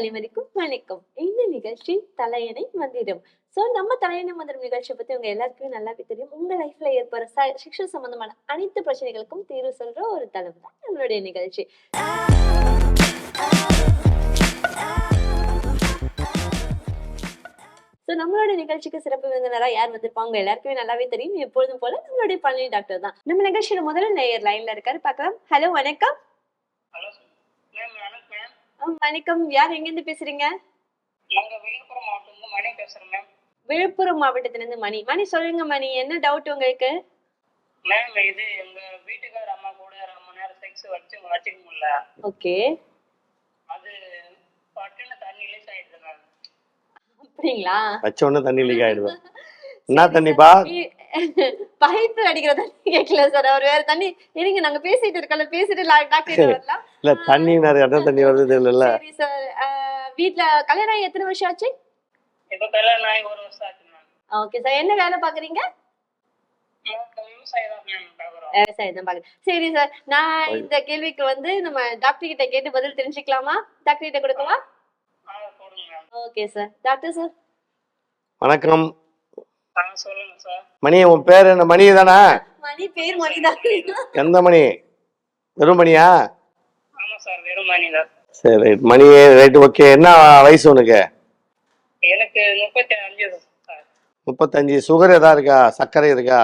அனைவருக்கும் வணக்கம் இந்த நிகழ்ச்சி தலையணை மந்திரம். சோ நம்ம தலையணை மந்திரம் நிகழ்ச்சியை பத்தி உங்க எல்லாருக்குமே நல்லாவே தெரியும். உங்க லைஃப்ல ஏற்படுற சிக்ஷன் சிக்ஷை சம்பந்தமான அனைத்து பிரச்சனைகளுக்கும் தீர்வு சொல்ற ஒரு தளம் தான் நம்மளுடைய நிகழ்ச்சி. சோ நம்மளோட நிகழ்ச்சிக்கு சிறப்பு விருந்தினரா யார் வந்திருப்பாங்க எல்லாருக்குமே நல்லாவே தெரியும். எப்பொழுதும் போல நம்மளுடைய பழனி டாக்டர் தான். நம்ம நிகழ்ச்சியோட முதல்ல நேயர் லைன்ல இருக்காரு. பார்க்கலாம். ஹலோ வணக்கம். ஹலோ வணக்கம். யார் எங்க இருந்து பேசுறீங்க விழுப்புரம் மாவட்டத்துலேருந்து மணி பேசுகிறேன் மேம் விழுப்புரம் மாவட்டத்துல இருந்து மணி. மணி சொல்லுங்க மணி. என்ன டவுட் உங்களுக்கு? மேம் இது எங்கள் வீட்டுக்கார அம்மா கூட ரொம்ப நேரம் செக்ஸ் வச்சு வச்சுக்க முடியல. ஓகே. அது பட்டுன்னு தண்ணி ரிலீஸ் ஆயிடுது மேம் அப்படிங்களா? வச்ச உடனே தண்ணி லீக் ஆயிடுவேன் என்ன தண்ணிப்பா? பைப்பு அடிக்கிற தண்ணி கேட்கல சார். அவர் வேற தண்ணி இருங்க நாங்க பேசிட்டு இருக்கல பேசிட்டு டாக்டர் வரலாம். இல்ல தண்ணி நிறைய என்ன தண்ணி வருது இல்ல சரி சார். வீட்ல கல்யாணம் ஆகி எத்தனை வருஷம் ஆச்சு? இப்போ கல்யாணம் ஆகி ஒரு வருஷம் ஆச்சு ஓகே சார். என்ன வேலை பாக்குறீங்க? விவசாயம் தான் சரி சார். நான் இந்த கேள்விக்கு வந்து நம்ம டாக்டர் கிட்ட கேட்டு பதில் தெரிஞ்சுக்கலாமா? டாக்டர் கிட்ட கொடுக்கவா? Okay sir. Doctor sir. வணக்கம். மணி உன் பேர் என்ன? மணி தானே? மணி பேர் மணி தான் எந்த மணி வெறும் மணியா ஆமாம் சார் வெறும் மணி தான் சரி ரைட் மணி ரைட் ஓகே என்ன வயசு உனக்கு? எனக்கு முப்பத்தஞ்சு சுகர் எதா இருக்கா? சர்க்கரை இருக்கா?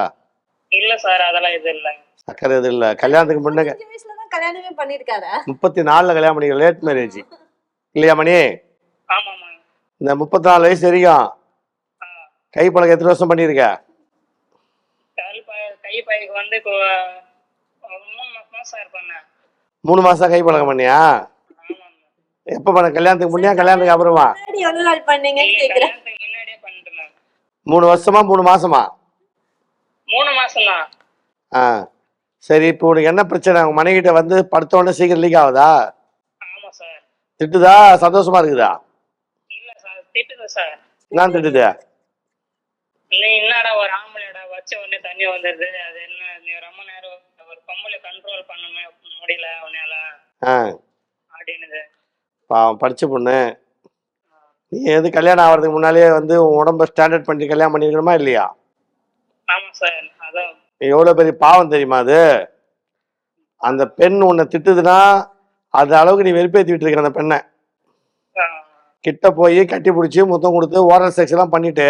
இல்லை சார் அதெல்லாம் இது இல்லை. சர்க்கரை எதுவும் இல்ல. கல்யாணத்துக்கு முன்ன அஞ்சு வயசுல தான் கல்யாணமே பண்ணிருக்காரா? முப்பத்தி நாலுல கல்யாணம் பண்ணிக்க லேட் மேரேஜ் இல்லையா மணி? இந்த முப்பத்தி நாலு வயசு வரைக்கும் கை பழக்கம் எத்தனை வருஷம் பண்ணியிருக்க? கால் பை கை வந்து இப்போ மூணு மாதம் சார் பண்ணேன் மூணு மாசம் கை பழக்கம் பண்ணியா? எப்ப பண்ண? கல்யாணத்துக்கு முன்னையா கல்யாணத்துக்கு அப்புறமா? முன்னாடி எவ்வளவு நாள் பண்ணீங்கன்னு இல்ல, கேக்குறேன். கல்யாணத்துக்கு முன்னாடியே பண்ணிட்டேன் மூணு வருஷமா மூணு மாசமா? மூணு மாசம் தான் ஆ. சரி இப்போ உனக்கு என்ன பிரச்சனை? உங்க மனைவிட்ட வந்து படுத்த உடனே சீக்கிரம் லீக் ஆகுதா? ஆமா சார். திட்டுதா? சந்தோஷமா இருக்குதா? இல்ல சார். திட்டுது சார். நான் திட்டுது? நீ என்னடா ஒரு ஆம்பளைடா வச்ச உடனே தண்ணி வந்துடுது அது என்ன நீ ரொம்ப நேரம் ஒரு பொம்பளை கண்ட்ரோல் பண்ண முடியல உன்னால ஆ. அப்படின்னுது. பாவம் படிச்ச பொண்ணு. நீ எது கல்யாணம் ஆகிறதுக்கு முன்னாலேயே வந்து உன் உடம்ப ஸ்டாண்டர்ட் பண்ணி கல்யாணம் பண்ணிருக்கணுமா இல்லையா? ஆமா சார் அதான். எவ்வளோ பெரிய பாவம் தெரியுமா அது? அந்த பெண் உன்னை திட்டுதுன்னா அது அளவுக்கு நீ வெறுப்பேற்றிட்டு இருக்க அந்த பெண்ணை. கிட்ட போய் கட்டி பிடிச்சி முத்தம் கொடுத்து ஓரல் செக்ஸ் எல்லாம் பண்ணிட்டு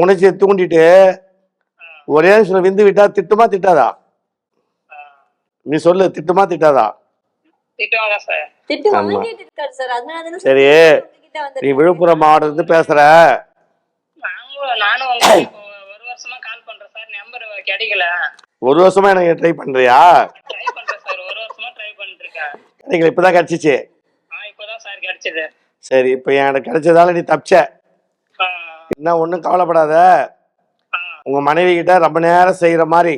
உணர்ச்சியை தூண்டிட்டு ஒரே நிமிஷம் விந்து விட்டா திட்டுமா திட்டாதா. நீ சொல்லு திட்டுமா திட்டாதா? திட்டுவாங்க சார். நீ விழுப்புரம் பேசுற. நானும் உங்களுக்கு இப்போ ஒரு வருஷமா கால் பண்றேன் சார். நம்பர் கிடைக்கல. ஒரு வருஷமா எனக்கு ட்ரை பண்றியா? ட்ரை பண்றேன் சார். ஒரு வருஷமா ட்ரை பண்ணிட்டு இருக்கேன் கிடைக்கல இப்பதான் கிடைச்சிச்சு. ஆ இப்போதான் சார் இப்போ எனக்கு கிடைச்சதால நீ தப்பிச்ச. என்ன ஒன்றும் கவலைப்படாத. உங்க மனைவி கிட்ட ரொம்ப நேரம் செய்யற மாதிரி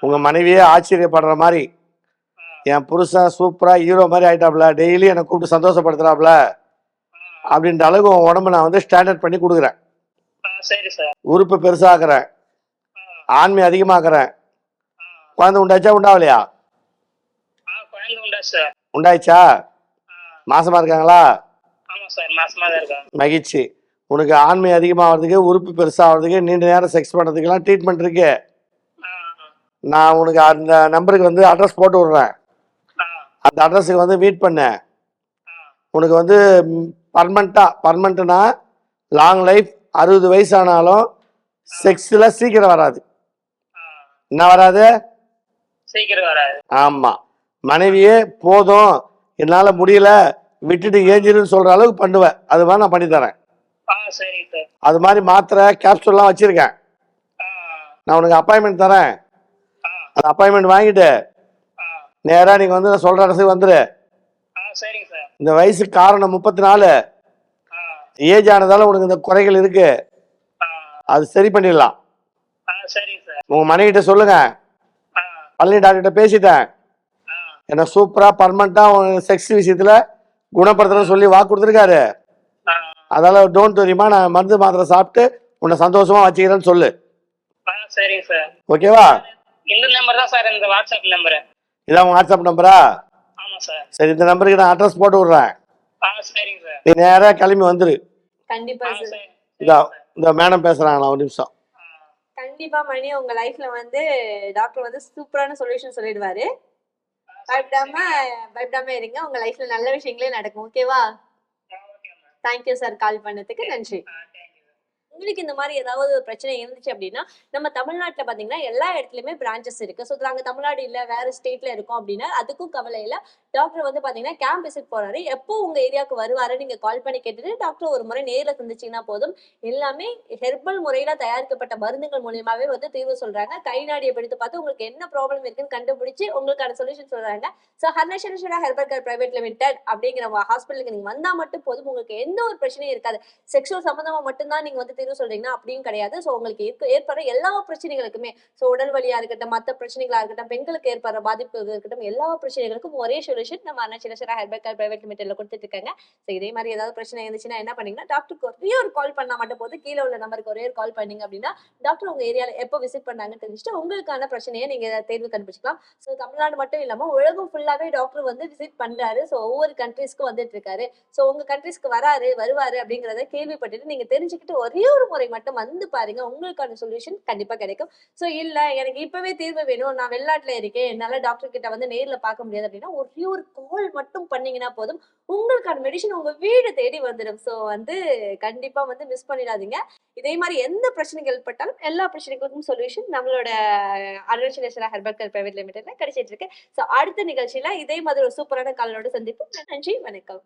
உங்க மனைவியே ஆச்சரியப்படுற மாதிரி என் புருஷன் சூப்பரா ஹீரோ மாதிரி ஆயிட்டாப்ல டெய்லி என்னை கூப்பிட்டு சந்தோஷப்படுத்துறாப்ல அப்படின்ற அளவுக்கு உன் உடம்ப நான் வந்து ஸ்டாண்டர்ட் பண்ணி கொடுக்குறேன். ஆ, சரி சார் உறுப்பு பெருசாக்குறேன். ஆண்மை அதிகமாக்குறேன். குழந்தை உண்டாச்சா உண்டாவலையா? உண்டாயிச்சா மாசமா இருக்காங்களா? மகிழ்ச்சி. உனக்கு ஆண்மை அதிகமாகிறதுக்கு உறுப்பு பெருசாகிறதுக்கு நீண்ட நேரம் செக்ஸ் பண்ணுறதுக்கெல்லாம் ட்ரீட்மெண்ட் இருக்கு. நான் உனக்கு அந்த நம்பருக்கு வந்து அட்ரஸ் போட்டு விட்றேன். அந்த அட்ரஸுக்கு வந்து மீட் பண்ண. உனக்கு வந்து பர்மனண்ட்டாக பர்மனண்ட்னா லாங் லைஃப் அறுபது வயசானாலும் செக்ஸில் சீக்கிரம் வராது. என்ன வராது? சீக்கிரம் வராது. ஆமாம் மனைவியே போதும். என்னால் முடியல. விட்டுட்டு ஏஞ்சிருன்னு சொல்கிற அளவுக்கு பண்ணுவேன் அது மாதிரி நான் பண்ணி அது மாதிரி மாத்திரை கேப்சூல்லாம் வச்சுருக்கேன். நான் உனக்கு அப்பாயின்மெண்ட் தரேன். அந்த அப்பாயின்மெண்ட் வாங்கிட்டு நேராக நீங்கள் வந்து நான் சொல்கிற இடத்துக்கு வந்துடு ஆ சரிங்க சார் இந்த வயசுக்கு காரணம் முப்பத்தி நாலு ஏஜ் ஆனதால உனக்கு இந்த குறைகள் இருக்கு. அது சரி பண்ணிடலாம். உங்கள் மனைவிட்ட சொல்லுங்க. பழனி டாக்டர்கிட்ட பேசிட்டேன். என்ன சூப்பராக பர்மனண்ட்டாக செக்ஸ் விஷயத்தில் குணப்படுத்துறேன்னு சொல்லி வாக்கு கொடுத்துருக்காரு. ஆ அதால டோன்ட் தெரியுமா நான் மருந்து மாத்திரை சாப்பிட்டு உன்னை சந்தோஷமா வச்சுக்கிறேன்னு சொல்லு. ஆ சரிங்க சார் ஓகேவா இந்த நம்பர் தான் சார் இந்த வாட்ஸ்அப் நம்பரு இதான் வாட்ஸ்அப் நம்பரா ஆமாம் சார் சரி இந்த நம்பருக்கு நான் அட்ரஸ் போட்டு விட்றேன். ஆ சரிங்க சார் நீ நேரா கிளம்பி வந்துரு. கண்டிப்பா சார் இதா இந்த மேடம் பேசுறாங்களா ஒரு நிமிஷம். கண்டிப்பா மணி உங்க லைஃப்ல வந்து டாக்டர் வந்து சூப்பரான சொல்யூஷன் சொல்லிடுவாரு. பயப்படாம பயப்படாம இருங்க உங்க லைஃப்ல நல்ல விஷயங்களே நடக்கும். ஓகேவா தேங்க்யூ சார் கால் பண்ணதுக்கு நன்றி. ஆ தேங்க்யூ உங்களுக்கு இந்த மாதிரி ஏதாவது ஒரு பிரச்சனை இருந்துச்சு அப்படின்னா நம்ம தமிழ்நாட்டில் பார்த்தீங்கன்னா எல்லா இடத்துலையுமே பிரான்ச்சஸ் இருக்குது ஸோ நாங்கள் தமிழ்நாடு இல்லை வேறு ஸ்டேட்டில் இருக்கோம் அப்படின்னா அதுக்கும் கவலை இல்லை. டாக்டர் வந்து பார்த்தீங்கன்னா கேம்ப் விசிட் போகிறாரு எப்போ உங்கள் ஏரியாவுக்கு வருவாரு நீங்கள் கால் பண்ணி கேட்டுட்டு டாக்டர் ஒரு முறை நேரில் சந்திச்சீங்கன்னா போதும். எல்லாமே ஹெர்பல் முறையில் தயாரிக்கப்பட்ட மருந்துகள் மூலியமாகவே வந்து தீர்வு சொல்கிறாங்க கை நாடியை பிடித்து பார்த்து உங்களுக்கு என்ன ப்ராப்ளம் இருக்குன்னு கண்டுபிடிச்சு உங்களுக்கான சொல்யூஷன் சொல்கிறாங்க so Harneshwara herbal care private limited அப்படிங்கிற ஹாஸ்பிட்டலுக்கு நீங்கள் வந்தால் மட்டும் போதும். உங்களுக்கு எந்த ஒரு பிரச்சனையும் இருக்காது. செக்ஷுவல் சம்மந்தமாக மட்டும்தான் நீங்கள் வந்து தீர்வு சொல்றீங்கன்னா அப்படியும் கிடையாது. ஸோ உங்களுக்கு ஏற்ப ஏற்படுற எல்லா பிரச்சனைகளுக்குமே ஸோ உடல் வழியா இருக்கட்டும் மற்ற பிரச்சனைகளா இருக்கட்டும் பெண்களுக்கு ஏற்படுற பாதிப்பு இருக்கட்டும் எல்லா பிரச்சனைகளுக்கும் ஒரே சொல்யூஷன் நம்ம அண்ணா ஹெர்பல் கேர் பிரைவேட் லிமிடெட்ல கொடுத்துட்டு இருக்காங்க ஸோ இதே மாதிரி ஏதாவது பிரச்சனை இருந்துச்சுன்னா என்ன பண்ணீங்கன்னா டாக்டருக்கு ஒரே ஒரு கால் பண்ணா மட்டும் போது கீழே உள்ள நம்பருக்கு ஒரே ஒரு கால் பண்ணீங்க அப்படின்னா டாக்டர் உங்க ஏரியால எப்போ விசிட் பண்ணாங்கன்னு தெரிஞ்சுட்டு உங்களுக்கான பிரச்சனையை நீங்க தேர்வு கண்டுபிடிச்சிக்கலாம். ஸோ தமிழ்நாடு மட்டும் இல்லாம உலகம் ஃபுல்லாவே டாக்டர் வந்து விசிட் பண்றாரு. ஸோ ஒவ்வொரு கண்ட்ரீஸ்க்கும் வந்துட்டு இருக்காரு ஸோ உங்க கண்ட்ரீஸ்க்கு வராரு வருவாரு அப்படிங்கறத கேள்விப்பட்டுட்டு நீங்க தெரிஞ்சுக்கிட்டு ஒரே ஒரு முறை மட்டும் வந்து பாருங்க உங்களுக்கான சொல்யூஷன் கண்டிப்பா கிடைக்கும். ஸோ இல்ல எனக்கு இப்பவே தீர்வு வேணும் நான் வெளிநாட்டுல இருக்கேன் என்னால டாக்டர் கிட்ட வந்து நேர்ல பார்க்க முடியாது அப்படின்னா ஒரே ஒரு கால் மட்டும் பண்ணீங்கன்னா போதும். உங்களுக்கான மெடிசன் உங்க வீடு தேடி வந்துடும் ஸோ வந்து கண்டிப்பா வந்து மிஸ் பண்ணிடாதீங்க. இதே மாதிரி எந்த பிரச்சனைகள் ஏற்பட்டாலும் எல்லா பிரச்சனைகளுக்கும் சொல்யூஷன் நம்மளோட அருணாச்சலேஸ்வரா ஹெர்பல் கேர் பிரைவேட் லிமிடெட்ல கிடைச்சிட்டு இருக்கு. ஸோ அடுத்த நிகழ்ச்சியில இதே மாதிரி ஒரு சூப்பரான காலனோட சந்திப்பு நன்றி வணக்கம்.